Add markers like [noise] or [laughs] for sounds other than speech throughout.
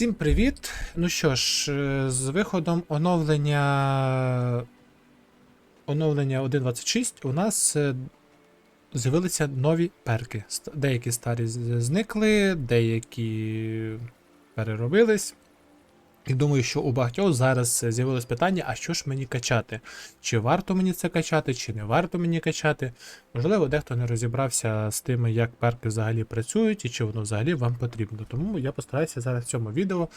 Всім привіт! Ну що ж, е, з виходом оновлення оновлення 1.26 у нас е, з'явилися нові перки. Деякі старі зникли, деякі переробились. І думаю, що у багатьох зараз е, з'явилось питання, а що ж мені качати? Чи варто мені це качати, чи не варто мені качати? Можливо, дехто не розібрався з тим, як перки взагалі працюють і чи воно взагалі вам потрібно. Тому я постараюся зараз в цьому відео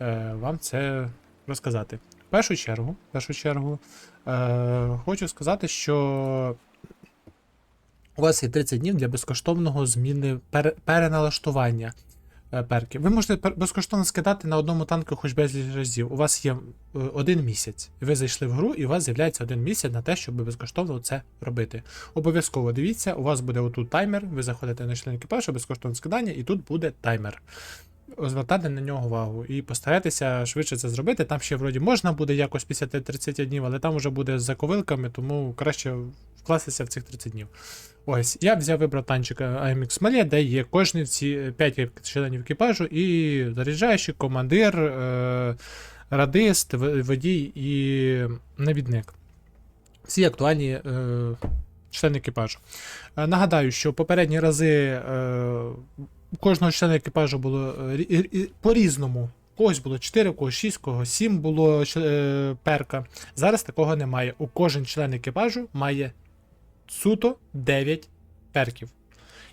е, вам це розказати. В першу чергу, в першу чергу е, хочу сказати, що у вас є 30 днів для безкоштовного зміни пере, переналаштування е, перків. Ви можете безкоштовно скидати на одному танку хоч безліч разів. У вас є е, один місяць. Ви зайшли в гру, і у вас з'являється один місяць на те, щоб безкоштовно це робити. Обов'язково дивіться, у вас буде отут таймер, ви заходите на член екіпажу, безкоштовне скидання, і тут буде таймер. Звертати на нього увагу і постарайтеся швидше це зробити. Там ще вроді можна буде якось після 30 днів, але там вже буде з заковилками, тому краще вкластися в цих 30 днів. Ось, я взяв вибрав танчика AMX Malé, де є кожні ці 5 членів екіпажу, і заряджаючий, командир, е, радист, водій і навідник. Всі актуальні е, члени екіпажу. Е, нагадаю, що попередні рази е, кожного члена екіпажу було е, рі- рі- по-різному. Когось було 4, у когось 6, у когось 7 було е, перка. Зараз такого немає. У кожен член екіпажу має суто 9 перків.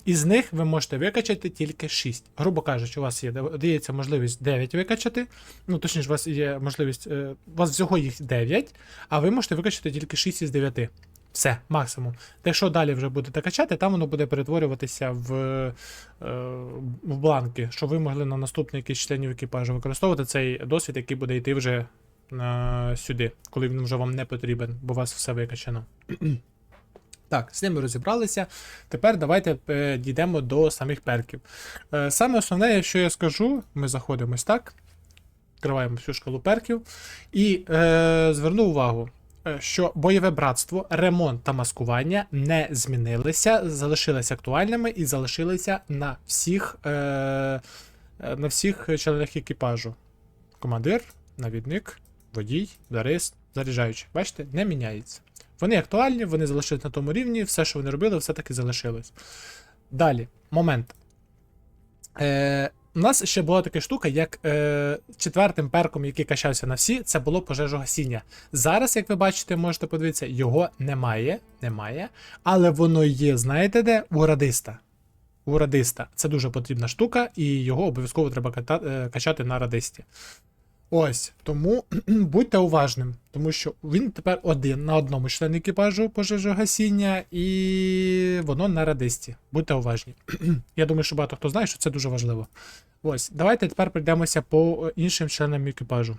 Із них ви можете викачати тільки 6. Грубо кажучи, у вас є дається можливість 9 викачати. Ну, точніше, у вас є можливість. е, У вас всього їх 9, а ви можете викачати тільки 6 із 9. Все, максимум. Те, що далі вже будете качати, там воно буде перетворюватися в, е, в бланки, щоб ви могли на наступний якийсь членів екіпажу використовувати цей досвід, який буде йти вже сюди, коли він вже вам не потрібен, бо у вас все викачано. Так, з ними розібралися. Тепер давайте е, дійдемо до самих перків. Е, Саме основне, що я скажу, ми заходимо так. Відкриваємо всю шкалу перків. І е, зверну увагу, е, що бойове братство, ремонт та маскування не змінилися, залишилися актуальними і залишилися на всіх, е, на всіх членах екіпажу. Командир, навідник, водій, дарист, заряджаючий. Бачите, не міняється. Вони актуальні, вони залишились на тому рівні, все, що вони робили, все таки залишилось. Далі, момент. Е, у нас ще була така штука, як е, четвертим перком, який качався на всі, це було пожежогасіння. Зараз, як ви бачите, можете подивитися, його немає, немає, але воно є, знаєте де? У радиста. У радиста. Це дуже потрібна штука, і його обов'язково треба е, качати на радисті. Ось, тому [clears throat] будьте уважним, тому що він тепер один на одному члені екіпажу пожежогасіння, і воно на радисті. Будьте уважні. [clears throat] Я думаю, що багато хто знає, що це дуже важливо. Ось, давайте тепер прийдемося по е, іншим членам екіпажу.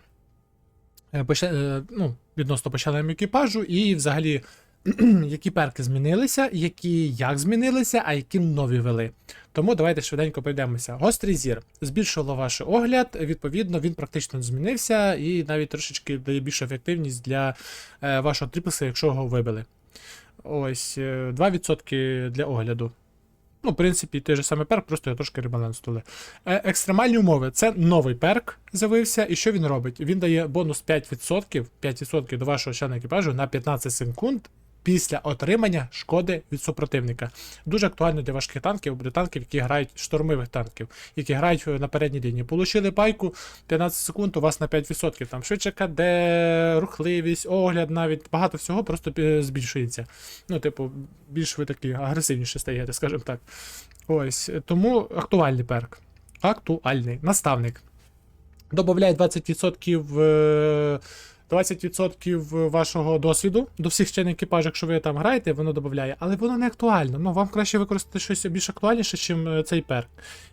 Е, по ще- е, ну, відносно по членам екіпажу, і взагалі, [clears throat] які перки змінилися, які як змінилися, а які нові вели. Тому давайте швиденько пройдемося. Гострий зір збільшило ваш огляд, відповідно, він практично змінився і навіть трошечки дає більшу ефективність для е, вашого триплекса, якщо його вибили. Ось е, 2% для огляду. Ну, в принципі, той же самий перк, просто його трошки ребалансували. Е, екстремальні умови це новий перк з'явився. І що він робить? Він дає бонус 5%, 5% до вашого члена екіпажу на 15 секунд після отримання шкоди від супротивника. Дуже актуально для важких танків, для танків, які грають штурмових танків, які грають на передній лінії. Получили пайку 15 секунд, у вас на 5%. Там швидше КД, рухливість, огляд, навіть багато всього просто збільшується. Ну, типу, більш ви такі агресивніше стаєте, скажімо так. Ось, тому актуальний перк. Актуальний. Наставник. Добавляє 20% е, 20% вашого досвіду до всіх членів екіпажу, якщо ви там граєте, воно додає, але воно не актуально. Ну, вам краще використати щось більш актуальніше, ніж цей перк.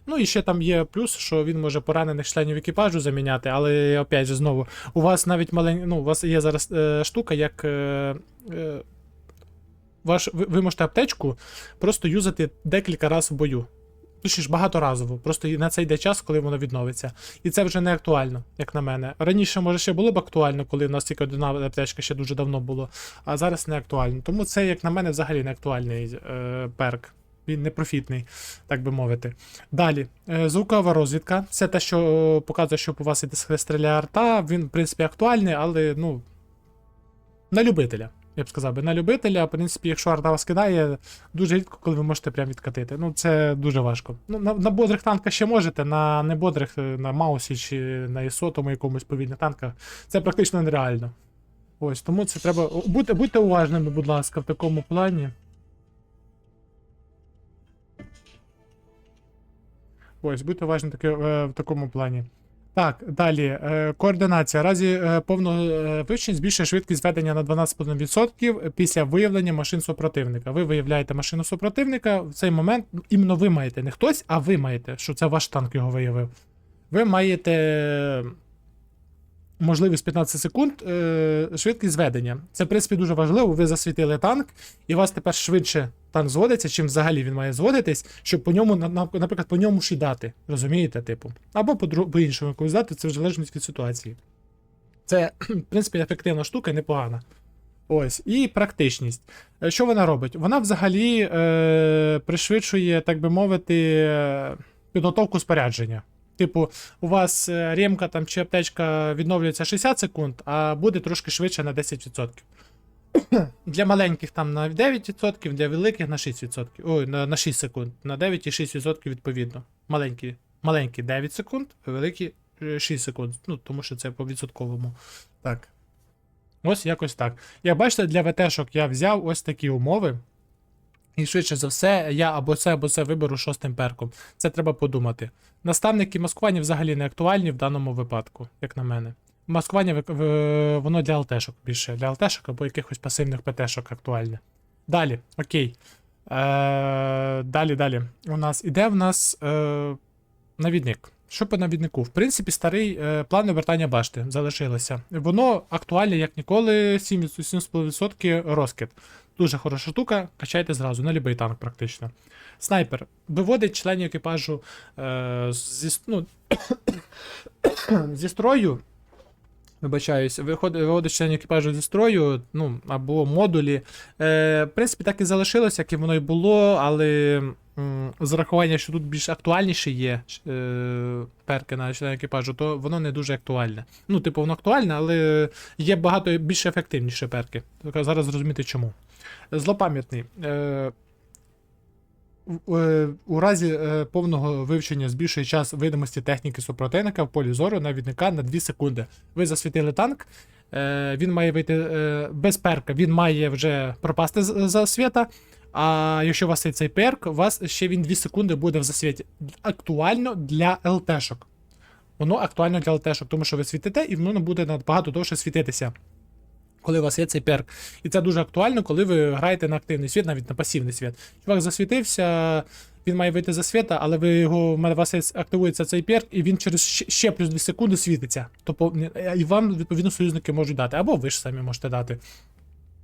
Ну і ще там є плюс, що він може поранених членів екіпажу заміняти, але опять же, знову, у вас навіть малень... ну, у вас є зараз е, штука, як. Е, е, ваш, ви, ви можете аптечку просто юзати декілька разів в бою. Точніше, багаторазово. Просто на це йде час, коли воно відновиться. І це вже не актуально, як на мене. Раніше, може, ще було б актуально, коли в нас тільки одна аптечка ще дуже давно було, а зараз не актуально. Тому це, як на мене, взагалі не актуальний е, перк. він непрофітний, так би мовити. Далі, е, звукова розвідка. Це те, що е, показує, що у вас іде стріляє арта. Він, в принципі, актуальний, але ну. На любителя. Я б сказав би, на любителя, в принципі, якщо арта вас кидає, дуже рідко, коли ви можете прям відкатити. Ну, це дуже важко. Ну, на, на бодрих танках ще можете, на небодрих, е, на Маусі чи на ІСО, тому якомусь повільних танках, це практично нереально. Ось, тому це треба. Будьте, будьте уважними, будь ласка, в такому плані. Ось, будьте уважні таки, е, в такому плані. Так, далі. Е, координація. Разі е, повного е, вивчення збільшує швидкість ведення на 12,5% після виявлення машин супротивника. Ви виявляєте машину супротивника. В цей момент ну, іменно ви маєте, не хтось, а ви маєте, що це ваш танк його виявив. Ви маєте можливість 15 секунд швидкість зведення. Це, в принципі, дуже важливо. Ви засвітили танк, і у вас тепер швидше танк зводиться, чим взагалі він має зводитись, щоб по ньому, на- на- наприклад, по ньому ж і дати. Розумієте, типу? Або по, дру- по дати, це в залежності від ситуації. Це, [clears throat] в принципі, ефективна штука, непогана. Ось, і практичність. Е, Що вона робить? Вона взагалі е, пришвидшує, так би мовити, е, підготовку спорядження. Типу, у вас е, ремка там чи аптечка відновлюється 60 секунд, а буде трошки швидше на 10%. [coughs] Для маленьких там на 9%, для великих на 6%. Ой, на, на 6 секунд. На 9 і 6% відповідно. Маленькі, маленькі 9 секунд, великі е, 6 секунд. Ну, тому що це по відсотковому. Так. Ось якось так. Як бачите, для ВТ-шок я взяв ось такі умови. І швидше за все, я або це, або це виберу шостим перком. Це треба подумати. Наставники маскування взагалі не актуальні в даному випадку, як на мене. Маскування воно для ЛТшок більше. Для ЛТшок або якихось пасивних ПТшок актуальне. Далі, окей. Е, далі, далі. У нас іде в нас е, навідник. Що по навіднику? В принципі, старий е, план обертання башти залишилося. Воно актуальне, як ніколи, 7,5% розкид. Дуже хороша штука, качайте зразу, на будь-який танк практично. Снайпер виводить членів екіпажу е, зі, ну, [coughs] зі строю. Вибачаюсь, виходить, членів екіпажу зі строю, ну, або модулі. Е, в принципі, так і залишилось, як і воно і було, але з урахування, що тут більш актуальніше є е, перки на член екіпажу, то воно не дуже актуальне. Ну, типу, воно актуальне, але є багато більш ефективніші перки. Зараз зрозуміти чому. Злопам'ятний. Е, у разі е, повного вивчення збільшує час видимості техніки супротивника в полі зору навідника на 2 секунди. Ви засвітили танк, е, він має вийти е, без перка, він має вже пропасти за світа. А якщо у вас є цей перк, у вас ще він 2 секунди буде в засвіті. Актуально для ЛТшок. Воно актуально для ЛТшок, тому що ви світите, і воно буде набагато довше світитися. Коли у вас є цей перк. І це дуже актуально, коли ви граєте на активний світ, навіть на пасивний світ. Чувак засвітився, він має вийти за світа, але ви його, у вас активується цей перк, і він через ще плюс 2 секунди світиться. Тобто, і вам, відповідно, союзники можуть дати, або ви ж самі можете дати.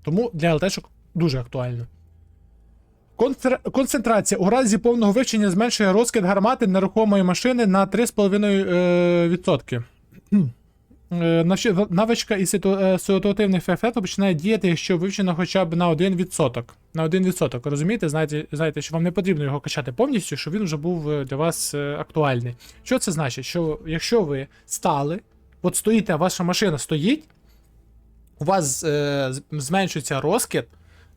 Тому для ЛТшок дуже актуально. Концентрація у разі повного вивчення зменшує розкид гармати нерухомої машини на 3,5%. Е, Навичка із ситуативних ефектів починає діяти, якщо вивчено хоча б на 1%. На 1%. Розумієте, знаєте, знаєте, що вам не потрібно його качати повністю, щоб він вже був е, для вас е, актуальний. Що це значить? Що якщо ви стали, от стоїте, а ваша машина стоїть, у вас е, зменшується розкид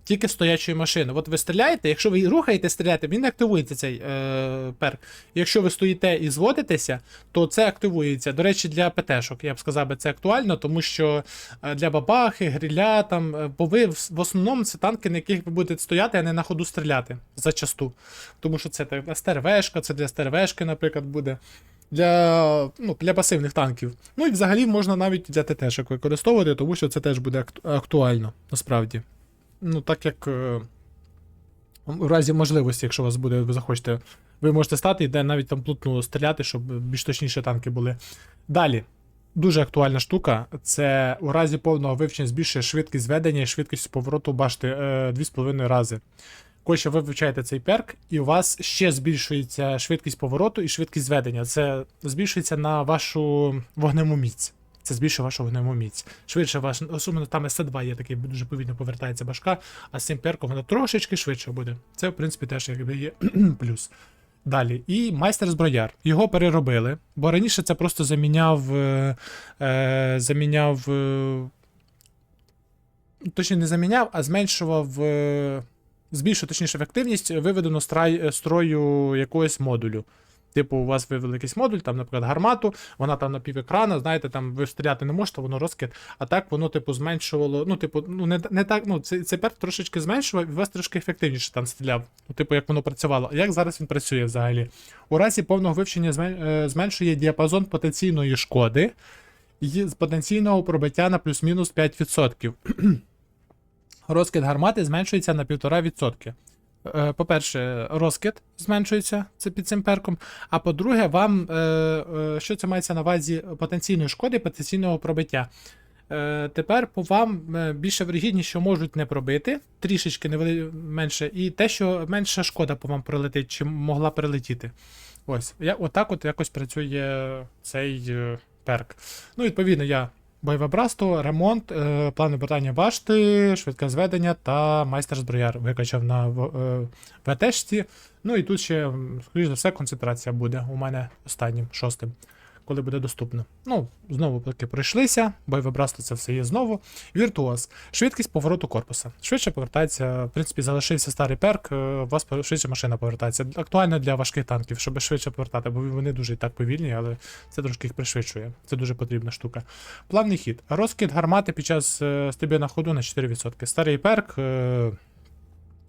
тільки стоячої машини. От ви стріляєте, якщо ви рухаєте стріляти, він активується цей е, перк. Якщо ви стоїте і зводитеся, то це активується. До речі, для ПТшок, я б сказав, би, це актуально, тому що е, для бабахи, гриля, там, е, бо ви в, основному це танки, на яких ви будете стояти, а не на ходу стріляти зачасту. Тому що це так, стервешка, це для стервешки, наприклад, буде. Для, ну, для пасивних танків. Ну і взагалі можна навіть для ТТшок використовувати, тому що це теж буде акту- актуально, насправді. Ну, так як е, у разі можливості, якщо у вас буде, ви захочете, ви можете стати і де навіть там плутну стріляти, щоб більш точніше танки були. Далі. Дуже актуальна штука. Це у разі повного вивчення збільшує швидкість ведення і швидкість повороту башти е, 2,5 рази. Коли ви вивчаєте цей перк, і у вас ще збільшується швидкість повороту і швидкість ведення. Це збільшується на вашу вогнему міць. Це збільшує вашу вогневу міць. Швидше ваш, особливо там СТ2 є такий, дуже повільно повертається башка, а з цим перком вона трошечки швидше буде. Це, в принципі, теж якби є [clears throat] плюс. Далі, і майстер зброяр. Його переробили, бо раніше це просто заміняв. Е, е, заміняв. Е, точніше, не заміняв, а зменшував. Е, збільшив точніше ефективність виведену страй, строю якогось модулю. Типу, у вас вивели якийсь модуль, там, наприклад, гармату, вона там на пів екрана, знаєте, там ви стріляти не можете, воно розкид. А так воно, типу, зменшувало. Ну, типу, ну не, не так, ну, цей, перк трошечки зменшував, і вас трошки ефективніше там стріляв. Ну, типу, як воно працювало. Як зараз він працює взагалі? У разі повного вивчення е, зменшує діапазон потенційної шкоди і з потенційного пробиття на плюс-мінус 5%. [clears throat] Розкид гармати зменшується на 1,5%. Е, По-перше, розкид зменшується це під цим перком. А по-друге, вам е, е, що це мається на увазі потенційної шкоди, потенційного пробиття. Тепер по вам більше вирогідність, що можуть не пробити, трішечки невели... менше, і те, що менша шкода по вам прилетить, чим могла прилетіти. Ось, я, отак от якось працює цей перк. Ну, відповідно, я бойове братство, ремонт, е, плани питання башти, швидке зведення та майстер зброяр викачав на е, ВТшці. Ну і тут ще, скоріш за все, концентрація буде у мене останнім, шостим, коли буде доступно. Ну, знову таки пройшлися, бойове братство це все є знову. Віртуоз. Швидкість повороту корпуса. Швидше повертається, в принципі, залишився старий перк, е, у вас швидше машина повертається. Актуально для важких танків, щоб швидше повертати, бо вони дуже і так повільні, але це трошки їх пришвидшує. Це дуже потрібна штука. Плавний хід. Розкид гармати під час е, стрільби на ходу на 4%. Старий перк. Е,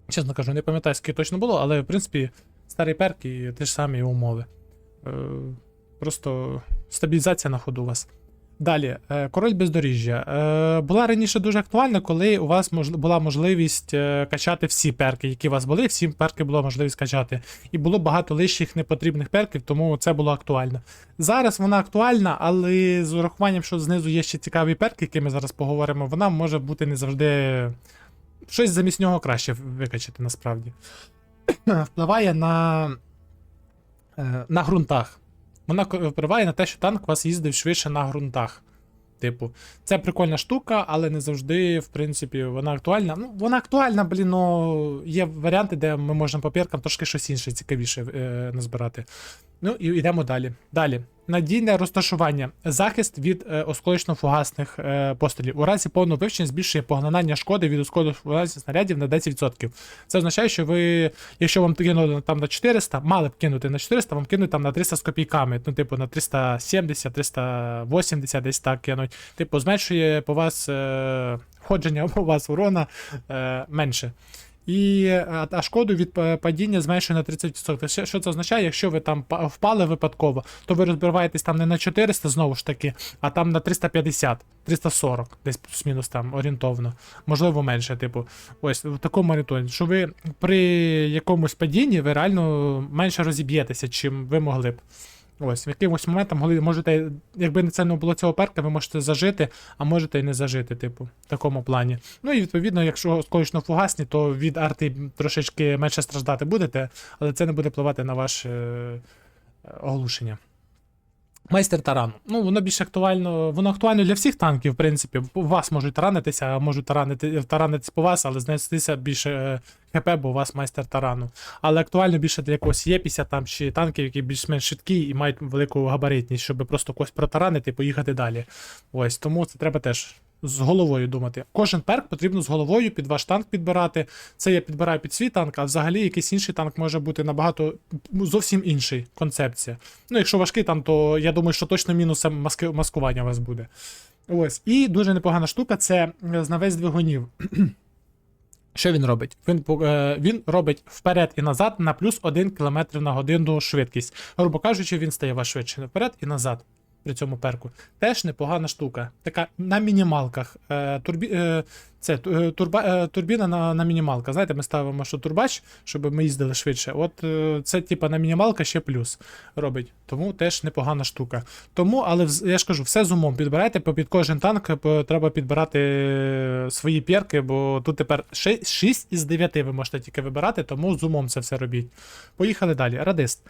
чесно кажу, не пам'ятаю, скільки точно було, але в принципі старий перк і ті ж самі умови. Просто стабілізація на ходу у вас. Далі, е, король бездоріжжя. Е, була раніше дуже актуальна, коли у вас була можливість е, качати всі перки, які у вас були, всі перки було можливість качати. І було багато лишніх непотрібних перків, тому це було актуально. Зараз вона актуальна, але з урахуванням, що знизу є ще цікаві перки, які ми зараз поговоримо, вона може бути не завжди. Щось замість нього краще викачати насправді. [clears throat] Впливає на, на ґрунтах. Вона впливає на те, що танк у вас їздив швидше на ґрунтах. Типу, це прикольна штука, але не завжди, в принципі, вона актуальна. Ну, вона актуальна, блін, але є варіанти, де ми можемо по перкам трошки щось інше цікавіше е, назбирати. Ну і йдемо далі. Далі. Надійне розташування. Захист від е, осколочно-фугасних е, пострілів. У разі повного вивчення збільшує поглинання шкоди від осколочно-фугасних снарядів на 10%. Це означає, що ви, якщо вам кинули там на 400, мали б кинути на 400, вам кинуть там на 300 з копійками. Ну, типу, на 370, 380, десь так кинуть. Типу, зменшує по вас е, входження [laughs] по вас урона е, менше. І а, а шкоду від падіння зменшує на 30%. Що, це означає? Якщо ви там впали випадково, то ви розбиваєтесь там не на 400 знову ж таки, а там на 350, 340, десь плюс-мінус там орієнтовно. Можливо, менше, типу. Ось в такому орієнтові, що ви при якомусь падінні ви реально менше розіб'єтеся, чим ви могли б. Ось, в якимось моментом можете, якби не це не було цього перка, ви можете зажити, а можете і не зажити, типу, в такому плані. Ну і відповідно, якщо скорочно фугасні, то від арти трошечки менше страждати будете, але це не буде впливати на ваше е, оглушення. Майстер тарану. Ну, воно більш актуально, воно актуально для всіх танків, в принципі. У вас можуть таранитися, а можуть таранити, таранитись по вас, але знестися більше е, ХП, бо у вас майстер тарану. Але актуально більше для якогось Є50 там чи танків, які більш-менш швидкі і мають велику габаритність, щоб просто когось протаранити і поїхати далі. Ось тому це треба теж з головою думати. Кожен перк потрібно з головою під ваш танк підбирати. Це я підбираю під свій танк, а взагалі якийсь інший танк може бути набагато ну, зовсім інший концепція. Ну, якщо важкий там, то я думаю, що точно мінусом маски... маскування у вас буде. Ось. І дуже непогана штука це е, знавець двигунів. [clears throat] Що він робить? Він, е, він робить вперед і назад на плюс 1 км на годину швидкість. Грубо кажучи, він стає вас швидше вперед і назад при цьому перку. Теж непогана штука. Така на мінімалках. Е, турбі, е, це е, турба, турбіна на, на мінімалках. Знаєте, ми ставимо, що турбач, щоб ми їздили швидше. От це типа на мінімалка ще плюс робить. Тому теж непогана штука. Тому, але я ж кажу, все з умом підбирайте, бо під кожен танк треба підбирати свої перки, бо тут тепер 6 із 9 ви можете тільки вибирати, тому з умом це все робіть. Поїхали далі. Радист.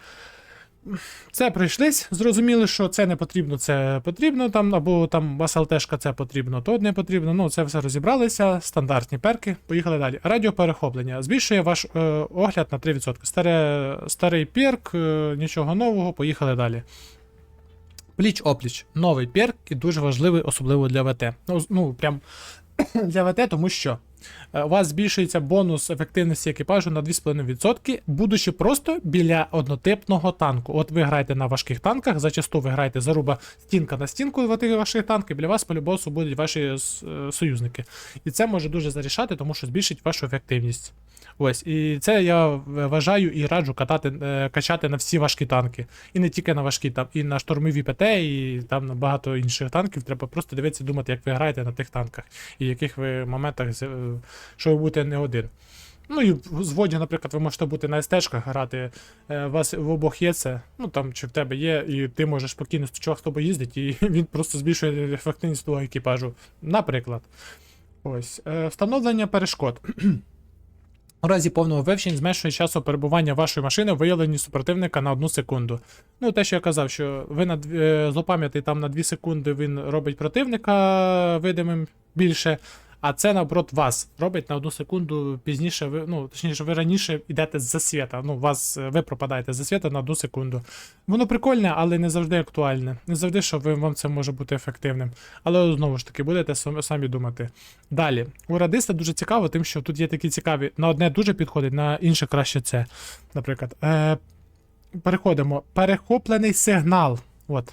Це пройшлись, зрозуміли, що це не потрібно, це потрібно, там, або там у вас ЛТшка це потрібно, то не потрібно. Ну, це все розібралися, стандартні перки, поїхали далі. Радіоперехоплення. Збільшує ваш е, огляд на 3%. Старе, старий перк, е, нічого нового, поїхали далі. Пліч опліч. Новий перк і дуже важливий, особливо для ВТ. Ну, ну прям [coughs] для ВТ, тому що у вас збільшується бонус ефективності екіпажу на 2,5%, будучи просто біля однотипного танку. От ви граєте на важких танках, зачасту ви граєте заруба стінка на стінку ваших танків, біля вас по-любому будуть ваші е, союзники. І це може дуже зарішати, тому що збільшить вашу ефективність. Ось, і це я вважаю і раджу катати, е, качати на всі важкі танки. І не тільки на важкі, там, і на штурмові ПТ, і там на багато інших танків. Треба просто дивитися, думати, як ви граєте на тих танках, і в яких ви моментах, е, що ви будете не один. Ну і в зводі, наприклад, ви можете бути на СТ-шках грати, е, у вас в обох є це, ну там чи в тебе є, і ти можеш спокійно з чувак з тобою їздити, і [laughs] він просто збільшує ефективність твого екіпажу. Наприклад. Ось. Е, Встановлення перешкод. [clears throat] У разі повного вивчення зменшує часу перебування вашої машини в виявленні супротивника на одну секунду. Ну, те, що я казав, що ви на е, злопам'ятий там на 2 секунди він робить противника видимим більше, а це наоборот вас робить на одну секунду пізніше. Ви, ну, точніше, ви раніше йдете з засвіта. Ну, вас, е, ви пропадаєте з засвіта на одну секунду. Воно прикольне, але не завжди актуальне. Не завжди, що ви, вам це може бути ефективним. Але знову ж таки, будете самі думати. Далі, у радиста дуже цікаво, тим, що тут є такі цікаві. На одне дуже підходить, на інше краще це. Наприклад, е, переходимо. Перехоплений сигнал. От.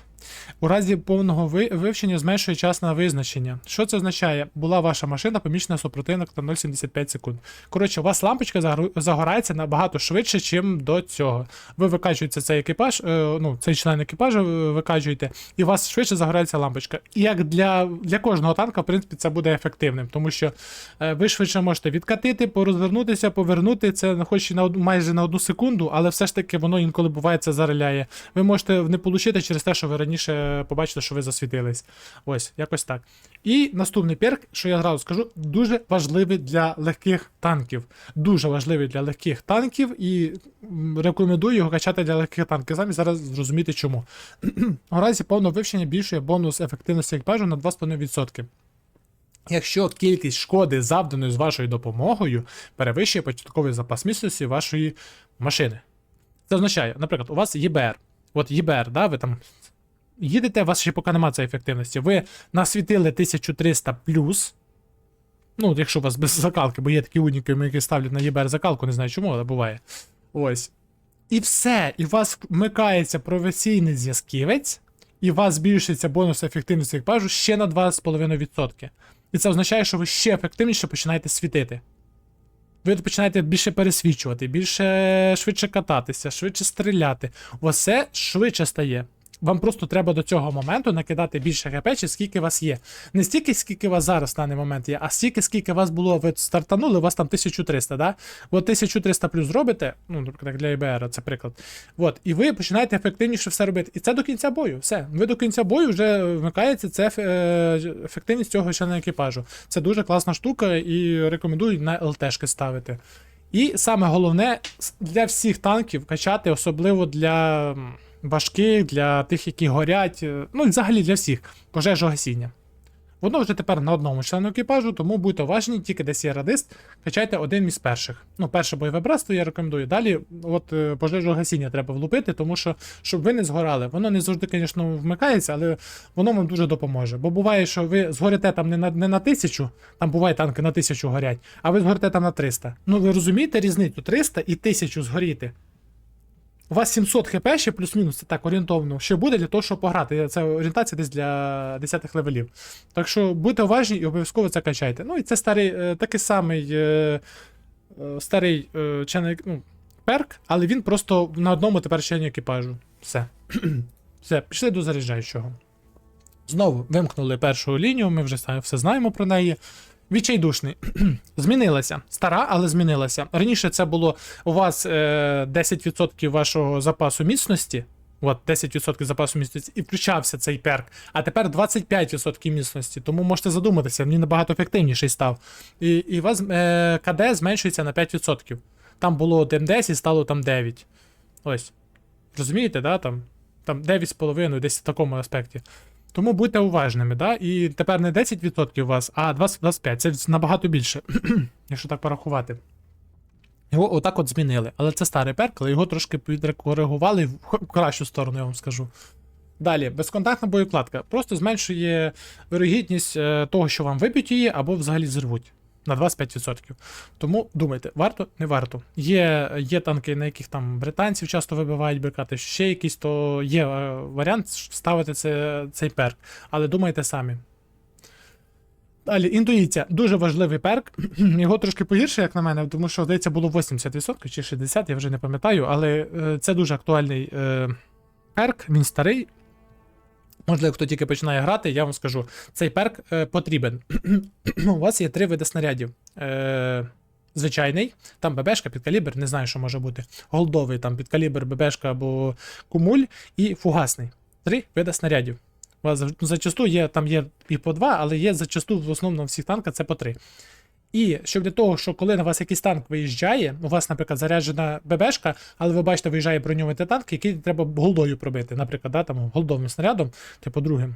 У разі повного ви- вивчення зменшує час на визначення. Що це означає? Була ваша машина, помічена супротивник на 0,75 секунд. Коротше, у вас лампочка загорається набагато швидше, ніж до цього. Ви викачуєте цей екіпаж, е, ну, цей член екіпажу ви викачуєте, і у вас швидше загорається лампочка. І як для, для кожного танка, в принципі, це буде ефективним, тому що е, ви швидше можете відкатити, порозвернутися, повернути це хоч і на майже на одну секунду, але все ж таки воно інколи буває це зариляє. Ви можете не получити через те, що ви раніше побачили, що ви засвітились. Ось, якось так. І наступний перк, що я зразу скажу, дуже важливий для легких танків. Дуже важливий для легких танків, і рекомендую його качати для легких танків. Самі зараз зрозуміти чому. [clears throat] У разі повного вивчення більшує бонус ефективності екіпажу на 2,5%. Якщо кількість шкоди, завданої з вашою допомогою, перевищує початковий запас міцності вашої машини. Це означає, наприклад, у вас ЄБР. От ЄБР, да, ви там їдете, у вас ще поки немає цієї ефективності. Ви насвітили 1300 плюс. Ну, якщо у вас без закалки, бо є такі уніки, які ставлять на ЄБР закалку, не знаю чому, але буває. Ось. І все. І у вас вмикається професійний зв'язківець, і у вас збільшується бонус ефективності екіпажу ще на 2,5%. І це означає, що ви ще ефективніше починаєте світити. Ви починаєте більше пересвічувати, більше швидше кататися, швидше стріляти. У вас все швидше стає. Вам просто треба до цього моменту накидати більше хп, чи скільки вас є. Не стільки, скільки вас зараз на даний момент є, а стільки, скільки вас було, ви стартанули, у вас там 1300, да? От 1300 плюс зробите, ну, наприклад, для ІБР, це приклад. От, і ви починаєте ефективніше все робити. І це до кінця бою. Все. Ви до кінця бою вже вмикається це е, ефективність цього члена екіпажу. Це дуже класна штука і рекомендую на ЛТшки ставити. І саме головне для всіх танків качати, особливо для важких, для тих, які горять, е, ну і взагалі для всіх пожежогасіння. Воно вже тепер на одному члену екіпажу, тому будьте уважні, тільки десь є радист, качайте один із перших. Ну, перше бойове братство я рекомендую. Далі, от е, пожежогасіння треба влупити, тому що щоб ви не згорали. Воно не завжди, звісно, вмикається, але воно вам дуже допоможе. Бо буває, що ви згорите там не на, не на тисячу, там буває танки на тисячу горять, а ви згорите там на 300. Ну ви розумієте різницю 300 і 1000 згоріти. У вас 700 хп ще плюс-мінус, це так орієнтовно, ще буде для того, щоб пограти. Це орієнтація десь для 10 левелів. Так що будьте уважні і обов'язково це качайте. Ну і це старий, е, такий самий е, е, старий член, ну, перк, але він просто на одному тепер члені екіпажу. Все. [clears throat] Все, пішли до заряджаючого. Знову вимкнули першу лінію, ми вже все знаємо про неї. Відчайдушний. [clears throat] змінилася. Стара, але змінилася. Раніше це було у вас е, 10% вашого запасу міцності. От, 10% запасу міцності, і включався цей перк. А тепер 25% міцності. Тому можете задуматися, він набагато ефективніший став. І, і у вас е, КД зменшується на 5%. Там було 10, стало там 9. Ось. Розумієте, да? Там, там 9,5 десь в такому аспекті. Тому будьте уважними, да? І тепер не 10% у вас, а 20-25. Це набагато більше, [clears throat] якщо так порахувати. Його отак от змінили. Але це старий перк, але його трошки підкоригували в в кращу сторону, я вам скажу. Далі, безконтактна боєкладка. Просто зменшує вирогідність е, того, що вам виб'ють її, або взагалі зірвуть на 25%. Тому думайте, варто, не варто. Є, є танки, на яких там британців часто вибивають брикати, ще якісь, то є е, варіант ставити це, цей перк. Але думайте самі. Далі, інтуїція. Дуже важливий перк. [clears throat] Його трошки погірше, як на мене, тому що, здається, було 80% чи 60%, я вже не пам'ятаю, але е, це дуже актуальний е, перк, він старий. Можливо, хто тільки починає грати, я вам скажу, цей перк е, потрібен. [clears throat] У вас є три види снарядів. Е, звичайний, там ББшка, підкалібр, не знаю, що може бути. Голдовий, там підкалібр, ББшка або кумуль, і фугасний. Три види снарядів. У вас зав- зачасту є, там є і по два, але є зачасту в основному всіх танках це по три. І щоб для того, що коли на вас якийсь танк виїжджає, у вас, наприклад, заряджена ББшка, але ви бачите, виїжджає броньований танк, який треба голдою пробити, наприклад, да, там, голдовим снарядом, типу другим.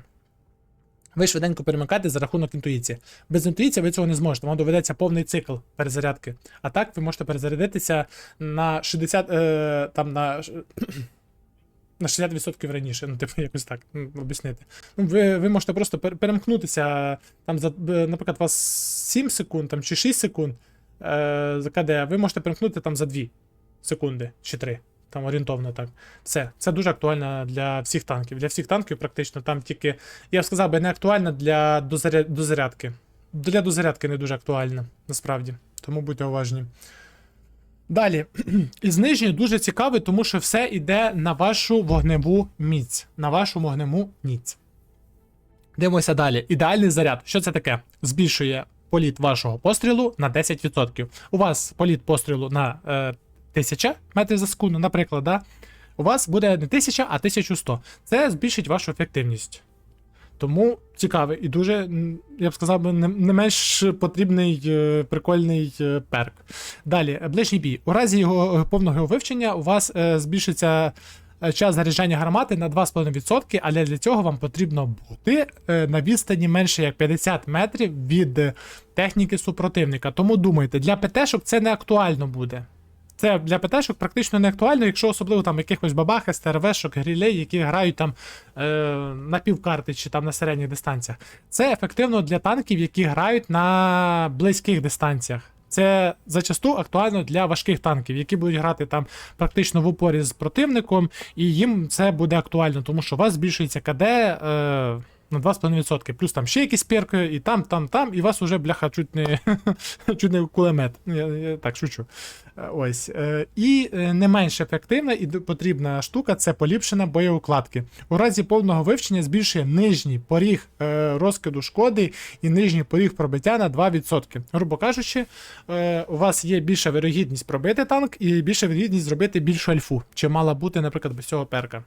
Ви швиденько перемикаєте за рахунок інтуїції. Без інтуїції ви цього не зможете. Вам доведеться повний цикл перезарядки. А так ви можете перезарядитися на 60, е, там на, на 60% раніше. Ну, типу, якось так об'яснити. Ну, ви, ви можете просто пер- перемкнутися там за, наприклад, у вас 7 секунд там, чи 6 секунд е, за КД, ви можете перемкнути там за 2 секунди чи 3. Там орієнтовно так. Все. Це дуже актуально для всіх танків. Для всіх танків практично там тільки. Я б сказав би, не актуально для дозаря... дозарядки. Для дозарядки не дуже актуально, насправді. Тому будьте уважні. Далі, [clears throat] із нижньої дуже цікавий, тому що все йде на вашу вогневу міць. На вашу вогневу міць. Дивимося далі. Ідеальний заряд. Що це таке? Збільшує політ вашого пострілу на 10%. У вас політ пострілу на е, 1000 метрів за секунду, наприклад, да? у вас буде не 1000, а 1100. Це збільшить вашу ефективність. Тому цікавий і дуже, я б сказав, би, не, менш потрібний е, прикольний е, перк. Далі, е, ближній бій. У разі його повного вивчення у вас збільшиться час заряджання гармати на 2,5%, але для цього вам потрібно бути на відстані менше як 50 метрів від техніки супротивника. Тому думайте, для ПТ-шок це не актуально буде. Це для ПТ-шок практично не актуально, якщо особливо там якихось бабах, СТРВ-шок, грілей, які грають там е, на півкарти чи там на середніх дистанціях. Це ефективно для танків, які грають на близьких дистанціях. Це зачасту актуально для важких танків, які будуть грати там практично в упорі з противником, і їм це буде актуально, тому що у вас збільшується КД. Е, на 2,5%. Плюс там ще якісь перки, і там, там, там, і вас уже, бляха, чуть не, [laughs] чуть не кулемет. Я, я так шучу. Е, Ось. Е, І е, не менш ефективна і потрібна штука це поліпшена боєукладки. У разі повного вивчення збільшує нижній поріг розкиду шкоди і нижній поріг пробиття на 2%. Грубо кажучи, у вас є більша вирогідність пробити танк і більша вирогідність зробити більшу альфу, чим мала бути, наприклад, без цього перка.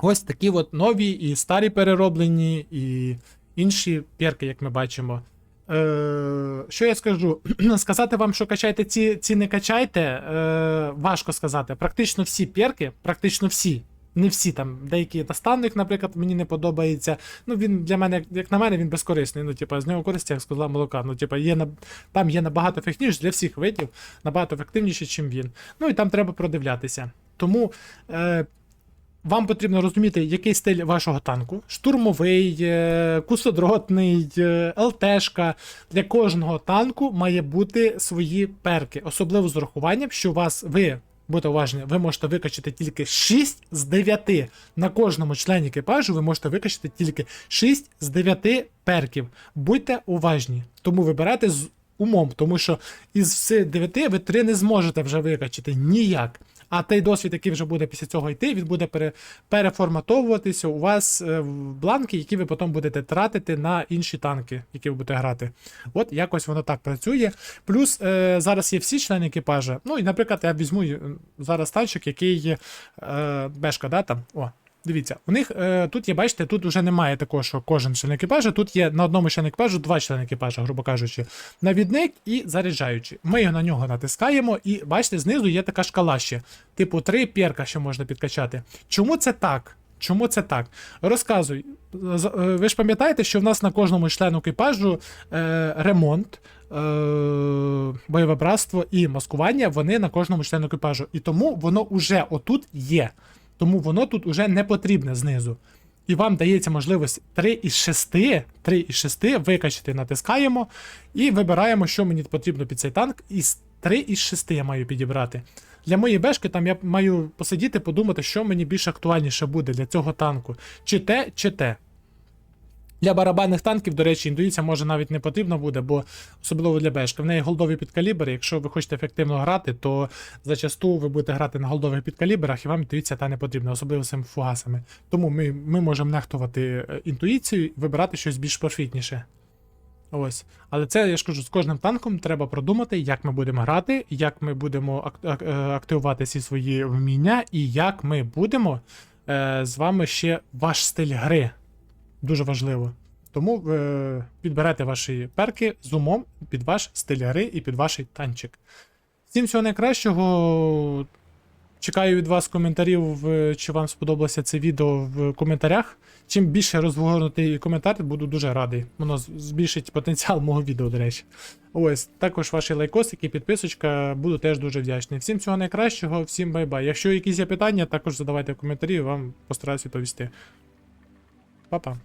Ось такі от нові і старі перероблені, і інші перки, як ми бачимо. Е, що я скажу? [clears throat] сказати вам, що качайте ці, ці не качайте, е, важко сказати. Практично всі перки, практично всі. Не всі там, деякі наставник, наприклад, мені не подобається. Ну, він для мене, як на мене, він безкорисний. Ну, типа, з нього користь, як сказала молока. Ну, типа, є на, там є набагато ефективніше для всих видів, набагато ефективніше, ніж він. Ну і там треба продивлятися. Тому е, вам потрібно розуміти, який стиль вашого танку: штурмовий, е, кусодротний, е, ЛТшка. Для кожного танку має бути свої перки, особливо з урахуванням, що у вас ви. Будьте уважні, ви можете викачати тільки 6 з 9. На кожному члені екіпажу ви можете викачати тільки 6 з 9 перків. Будьте уважні. Тому вибирайте з умом, тому що із всіх 9 ви 3 не зможете вже викачати ніяк. А той досвід, який вже буде після цього йти, він буде пере, переформатовуватися у вас е, в бланки, які ви потім будете тратити на інші танки, які ви будете грати. От якось воно так працює. Плюс е, зараз є всі члени екіпажа. Ну і, наприклад, я візьму е, зараз танчик, який є е, бешка, да, там. О, Дивіться, у них е, тут є, бачите, тут вже немає такого, що кожен член екіпажу. Тут є на одному члені екіпажу два члени екіпажу, грубо кажучи, навідник і заряджаючий. Ми його на нього натискаємо, і бачите, знизу є така шкала ще. Типу, три перка, що можна підкачати. Чому це так? Чому це так? Розказуй. Е, Ви ж пам'ятаєте, що в нас на кожному члену екіпажу е, ремонт, е, бойове братство і маскування вони на кожному члену екіпажу. І тому воно вже отут є. Тому воно тут уже не потрібне знизу. І вам дається можливість 3 із 6, 3 із 6 викачати, натискаємо і вибираємо, що мені потрібно під цей танк. Із 3 із 6 я маю підібрати. Для моєї бешки там я маю посидіти, подумати, що мені більш актуальніше буде для цього танку. Чи те, чи те. Для барабанних танків, до речі, інтуїція може навіть не потрібна буде, бо особливо для бешки. В неї голдові підкалібри. Якщо ви хочете ефективно грати, то зачасту ви будете грати на голдових підкалібрах, і вам інтуїція та не потрібна, особливо з цими фугасами. Тому ми, ми можемо нехтувати е, інтуїцією і вибирати щось більш профітніше. Ось. Але це я ж кажу, з кожним танком треба продумати, як ми будемо грати, як ми будемо е, активувати всі свої вміння, і як ми будемо е, з вами ще ваш стиль гри. Дуже важливо. Тому е, підберете ваші перки з умом під ваш стиль гри і під ваш танчик. Всім всього найкращого. Чекаю від вас коментарів, чи вам сподобалося це відео в коментарях. Чим більше розгорнутий коментар, буду дуже радий. Воно збільшить потенціал мого відео, до речі. Ось, також ваші лайкосики, підписочка, буду теж дуже вдячний. Всім всього найкращого, всім бай-бай. Якщо якісь є питання, також задавайте в коментарі, вам постараюсь відповісти. Па-па.